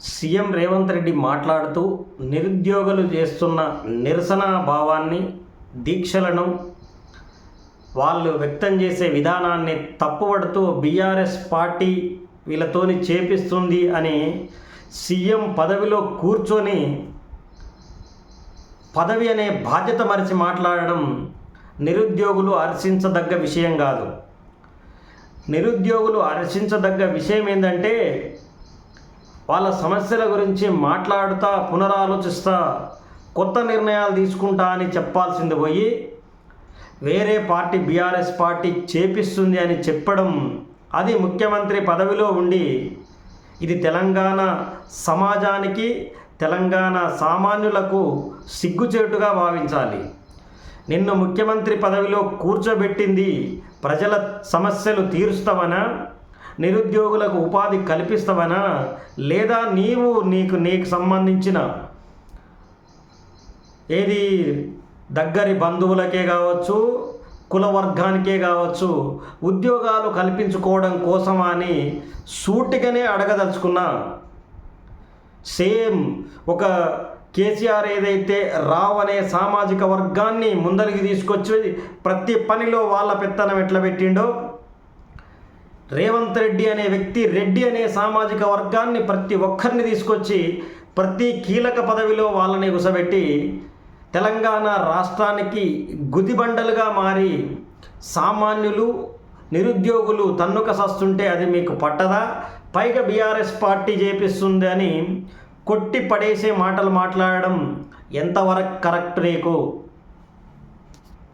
CM Revanth Reddy మాట్లాడుతూ నిరుద్యోగులు చేస్తున్న నిరసన భావాన్ని దీక్షలను వాళ్ళు వ్యక్తం చేసే విధానాన్ని తప్పుపడుతూ బీఆర్ఎస్ పార్టీ వీళ్ళతోని చేపిస్తుంది అని సీఎం పదవిలో కూర్చొని పదవి అనే బాధ్యత మరిచి మాట్లాడడం నిరుద్యోగులు హర్షించదగ్గ విషయం కాదు. నిరుద్యోగులు హర్షించదగ్గ విషయం ఏంటంటే వాళ్ళ సమస్యల గురించి మాట్లాడుతా పునరాలోచిస్తా కొత్త నిర్ణయాలు తీసుకుంటా అని చెప్పాల్సింది పోయి వేరే పార్టీ బీఆర్ఎస్ పార్టీ చేపిస్తుంది అని చెప్పడం అది ముఖ్యమంత్రి పదవిలో ఉండి ఇది తెలంగాణ సమాజానికి తెలంగాణ సామాన్యులకు సిగ్గుచేటుగా భావించాలి. నిన్ను ముఖ్యమంత్రి పదవిలో కూర్చోబెట్టింది ప్రజల సమస్యలు తీరుస్తామన నిరుద్యోగులకు ఉపాధి కల్పిస్తావనా? లేదా నీవు నీకు నీకు సంబంధించిన ఏది దగ్గరి బంధువులకే కావచ్చు కుల వర్గానికే కావచ్చు ఉద్యోగాలు కల్పించుకోవడం కోసమా అని సూటిగానే అడగదలుచుకున్నా. సేమ్ ఒక కేసీఆర్ ఏదైతే రావ్ అనే సామాజిక వర్గాన్ని ముందరికి తీసుకొచ్చి ప్రతి పనిలో వాళ్ళ పెత్తనం ఎట్లా పెట్టిండో రేవంత్ రెడ్డి అనే వ్యక్తి రెడ్డి అనే సామాజిక వర్గాన్ని ప్రతి ఒక్కరిని తీసుకొచ్చి ప్రతి కీలక పదవిలో వాళ్ళని గుసబెట్టి తెలంగాణ రాష్ట్రానికి గుదిబండలుగా మారి సామాన్యులు నిరుద్యోగులు తన్నుక సస్తుంటే అది మీకు పట్టదా? పైగా బీఆర్ఎస్ పార్టీ చేపిస్తుంది అని కొట్టి పడేసే మాటలు మాట్లాడడం ఎంతవరకు కరెక్ట్ నీకు